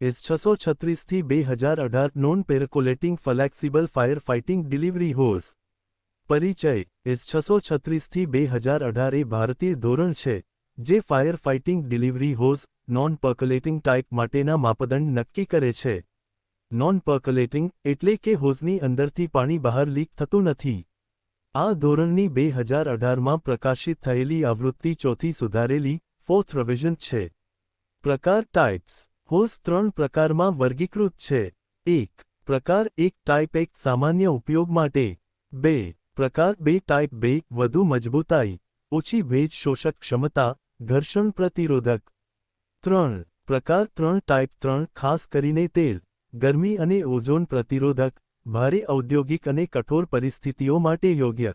S છસો છત્રીસથી બે હજાર અઢાર non percolating flexible fire fighting delivery hose પરિચય એસ છસો છત્રીસથી બે હજાર અઢાર એ ભારતીય ધોરણ છે, જે fire fighting delivery hose non percolating type માટેના માપદંડ નક્કી કરે છે. નોન પર્કલેટિંગ એટલે કે હોઝની અંદરથી પાણી બહાર લીક થતું નથી. આ ધોરણની બે હજાર અઢારમાં પ્રકાશિત થયેલી આવૃત્તિ ચોથી સુધારેલી ફોર્થ રિવિઝન છે. પ્રકાર ટાઇપ્સ હોઝ ત્રણ પ્રકારમાં વર્ગીકૃત છે. એક, પ્રકાર એક ટાઇપ એક સામાન્ય ઉપયોગ માટે. બે, પ્રકાર બે ટાઇપ બે વધુ મજબૂતાઈ, ઓછી ભેજ શોષક ક્ષમતા, ઘર્ષણ પ્રતિરોધક. ત્રણ, પ્રકાર ત્રણ ટાઇપ ત્રણ ખાસ કરીને તેલ, ગરમી અને ઓઝોન પ્રતિરોધક, ભારે ઔદ્યોગિક અને કઠોર પરિસ્થિતિઓ માટે યોગ્ય.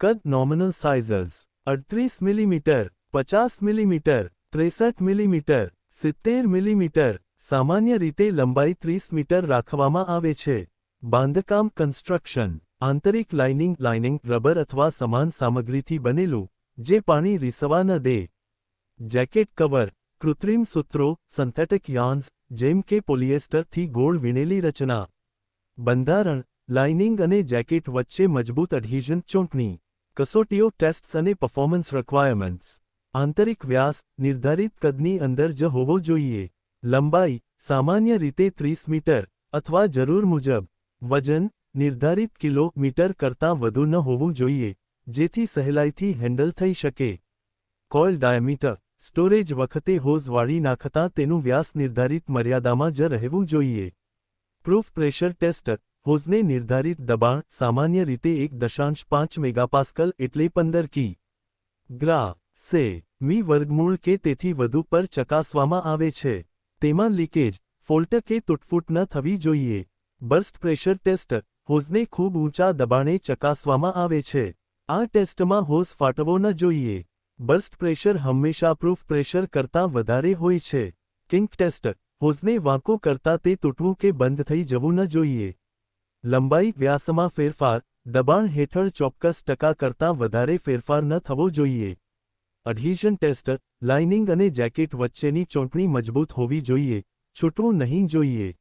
કદ નોમિનલ સાઇઝર્સ અડત્રીસ મિલીમીટર, પચાસ મિલીમીટર, ત્રેસઠ મિલીમીટર સિત્તેર મિલીમીટર, સામાન્ય રીતે લંબાઈ ત્રીસ મીટર રાખવામાં આવે છે. બાંધકામ કન્સ્ટ્રક્શન, આંતરિક લાઇનિંગ લાઇનિંગ રબર અથવા સમાન સામગ્રીથી બનેલું, જે પાણી રીસવા ન દે. જેકેટ કવર, કૃત્રિમ સૂત્રો, સન્થેટિક યાન્સ, જેમ કે પોલિએસ્ટરથી ગોળ વીણેલી રચના. બંધારણ, લાઇનિંગ અને જેકેટ વચ્ચે મજબૂત અઢીઝન ચોંટણી. કસોટીઓ ટેસ્ટ્સ અને પરફોર્મન્સ રિક્વાયરમેન્ટ્સ આંતરિક વ્યાસ નિર્ધારિત કદની અંદર જ હોવો જોઈએ. લંબાઈ સામાન્ય રીતે ત્રીસ મીટર અથવા જરૂર મુજબ. વજન નિર્ધારિત કિલોમીટર કરતાં વધુ ન હોવું જોઈએ, જેથી સહેલાઈથી હેન્ડલ થઈ શકે. કોઇલ ડાયામીટર સ્ટોરેજ વખતે હોઝ વાળી નાખતા તેનું વ્યાસ નિર્ધારિત મર્યાદામાં જ રહેવું જોઈએ. પ્રૂફ પ્રેશર ટેસ્ટર હોઝને નિર્ધારિત દબાણ સામાન્ય રીતે એક દશાંશ પાંચ મેગાપાસ્કલ એટલે પંદર કી. ગ્રા સે, મી વર્ગમૂળ કે તેથી વધુ પર ચકાસવામાં આવે છે. તેમાં લીકેજ, ફોલ્ટ કે તૂટફૂટ ન થવી જોઈએ. બર્સ્ટ પ્રેશર ટેસ્ટ, હોઝને ખૂબ ઊંચા દબાણે ચકાસવામાં આવે છે. આ ટેસ્ટમાં હોઝ ફાટવો ન જોઈએ. બર્સ્ટ પ્રેશર હંમેશા પ્રૂફ પ્રેશર કરતાં વધારે હોય છે. કિંક ટેસ્ટ, હોઝને વાંકો કરતાં તે તૂટવું કે બંધ થઈ જવું ન જોઈએ. લંબાઈ, વ્યાસમાં ફેરફાર, દબાણ હેઠળ ચોક્કસ ટકા કરતાં વધારે ફેરફાર ન થવો જોઈએ. અઢીઝન ટેસ્ટર લાઇનિંગ અને જેકેટ વચ્ચેની ચોંટણી મજબૂત હોવી જોઈએ, છૂટવું નહીં જોઈએ.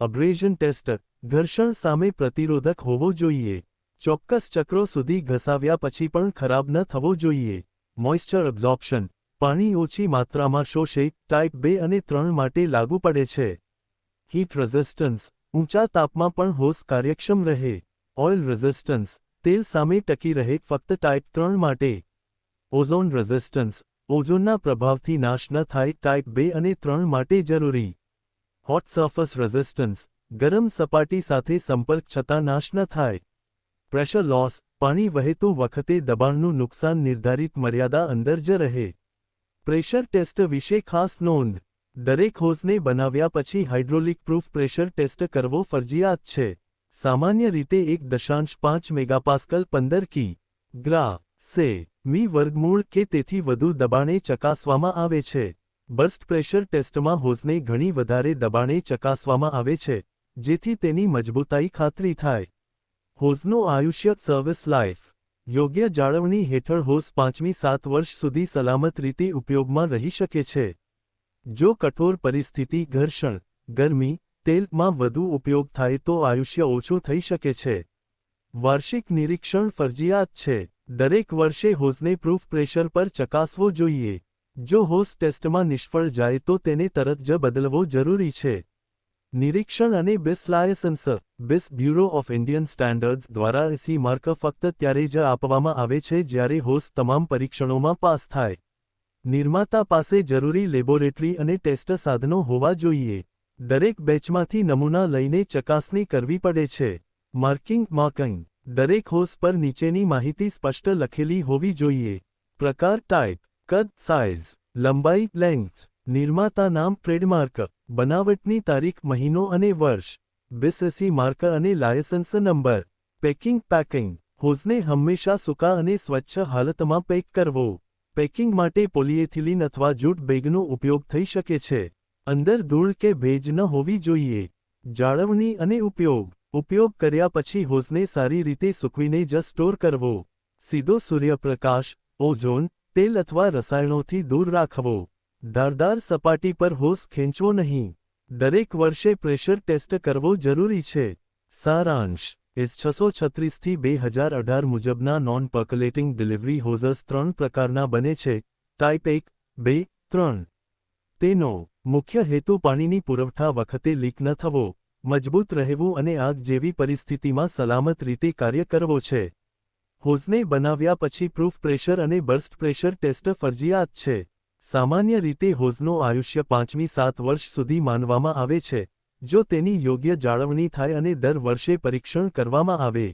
અબ્રેઝન ટેસ્ટર ઘર્ષણ સામે પ્રતિરોધક હોવો જોઈએ. ચોક્કસ ચક્રો સુધી ઘસાવ્યા પછી પણ ખરાબ ન થવો જોઈએ. મોઇશ્ચર એબ્ઝોર્પ્શન પાણી ઓછી માત્રામાં શોષે ટાઇપ બે અને ત્રણ માટે લાગુ પડે છે. હીટ રેઝિસ્ટન્સ ઊંચા તાપમાં પણ હોસ કાર્યક્ષમ રહે. ઓઇલ રેઝિસ્ટન્સ તેલ સામે ટકી રહે, ફક્ત ટાઇપ ત્રણ માટે. ઓઝોન રેઝિસ્ટન્સ ઓઝોનના પ્રભાવથી નાશ ન થાય ટાઇપ બે અને ત્રણ માટે જરૂરી. હોટ સર્ફસ રેઝિસ્ટન્સ ગરમ સપાટી સાથે સંપર્ક છતાં નાશ ન થાય. પ્રેશર લોસ પાણી વહેતું વખતે દબાણનું નુકસાન નિર્ધારિત મર્યાદા અંદર જ રહે. પ્રેશર ટેસ્ટ વિશે ખાસ નોંધ. દરેક હોઝને બનાવ્યા પછી હાઇડ્રોલિક પ્રૂફ પ્રેશર ટેસ્ટ કરવો ફરજિયાત છે. સામાન્ય રીતે એક દશાંશ પાંચ મેગાપાસ્કલ પંદર કી. ગ્રા. સે મી વર્ગમૂળ કે તેથી વધુ દબાણે ચકાસવામાં આવે છે. બર્સ્ટ પ્રેશર ટેસ્ટમાં હોઝને ઘણી વધારે દબાણે ચકાસવામાં આવે છે, જેથી તેની મજબૂતાઈ ખાતરી થાય. હોઝનું આયુષ્ય સર્વિસ લાઇફ યોગ્ય જાળવણી હેઠળ હોઝ પાંચમી સાત વર્ષ સુધી સલામત રીતે ઉપયોગમાં રહી શકે છે. જો કઠોર પરિસ્થિતિ, ઘર્ષણ, ગરમી, તેલમાં વધુ ઉપયોગ થાય તો આયુષ્ય ઓછું થઈ શકે છે. વાર્ષિક નિરીક્ષણ ફરજિયાત છે. દરેક વર્ષે હોઝને પ્રૂફ પ્રેશર પર ચકાસવો જોઈએ. જો હોઝ ટેસ્ટમાં નિષ્ફળ જાય તો તેને તરત જ બદલવો જરૂરી છે. નિરીક્ષણ અને BIS licence, BIS bureau of Indian standards દ્વારા એસી માર્ક ફક્ત ત્યારે જ આપવામાં આવે છે જ્યારે હોસ તમામ પરીક્ષણોમાં પાસ થાય. નિર્માતા પાસે જરૂરી લેબોરેટરી અને ટેસ્ટ સાધનો હોવા જોઈએ. દરેક બેચમાંથી નમૂના લઈને ચકાસણી કરવી પડે છે. માર્કિંગ માર્કિંગ દરેક હોસ પર નીચેની માહિતી સ્પષ્ટ લખેલી હોવી જોઈએ. પ્રકાર ટાઇપ કદ સાઇઝ લંબાઈ લેન્થ નિર્માતા નામ, ટ્રેડમાર્ક, બનાવટની તારીખ, મહિનો અને વર્ષ બિસેસી માર્ક અને લાયસન્સ નંબર, પેકિંગ પેકિંગ હોઝને હંમેશા સૂકા અને સ્વચ્છ હાલતમાં પેક કરવો. પેકિંગ માટે પોલિએથિલિન અથવા જૂટ બેગનો ઉપયોગ થઈ શકે છે. અંદર ધૂળ કે ભેજ ન હોવી જોઈએ. જાળવણી અને ઉપયોગ. ઉપયોગ કર્યા પછી હોઝને સારી રીતે સૂકવીને જ સ્ટોર કરવો. સીધો સૂર્યપ્રકાશ, ઓઝોન, તેલ અથવા રસાયણોથી દૂર રાખવો. ધારદાર સપાટી પર હોસ ખેંચવો નહીં. દરેક વર્ષે પ્રેશર ટેસ્ટ કરવો જરૂરી છે. સારાંશ, એસ છસો છત્રીસથી બે હજાર અઢાર મુજબના નોન પર્કલેટિંગ ડિલિવરી હોઝર્સ ત્રણ પ્રકારના બને છે. ટાઈપ એક, બે, ત્રણ. તેનો મુખ્ય હેતુ પાણીની પુરવઠા વખતે લીક ન થવો. મજબૂત રહેવું અને આગ જેવી પરિસ્થિતિમાં સલામત રીતે કાર્ય કરવો છે. હોઝને બનાવ્યા પછી પ્રૂફ પ્રેશર અને બર્સ્ટ પ્રેશર ટેસ્ટ ફરજિયાત છે. સામાન્ય રીતે હોઝનો આયુષ્ય પાંચમી સાત વર્ષ સુધી માનવામાં આવે છે, જો તેની યોગ્ય જાળવણી થાય અને દર વર્ષે પરીક્ષણ કરવામાં આવે.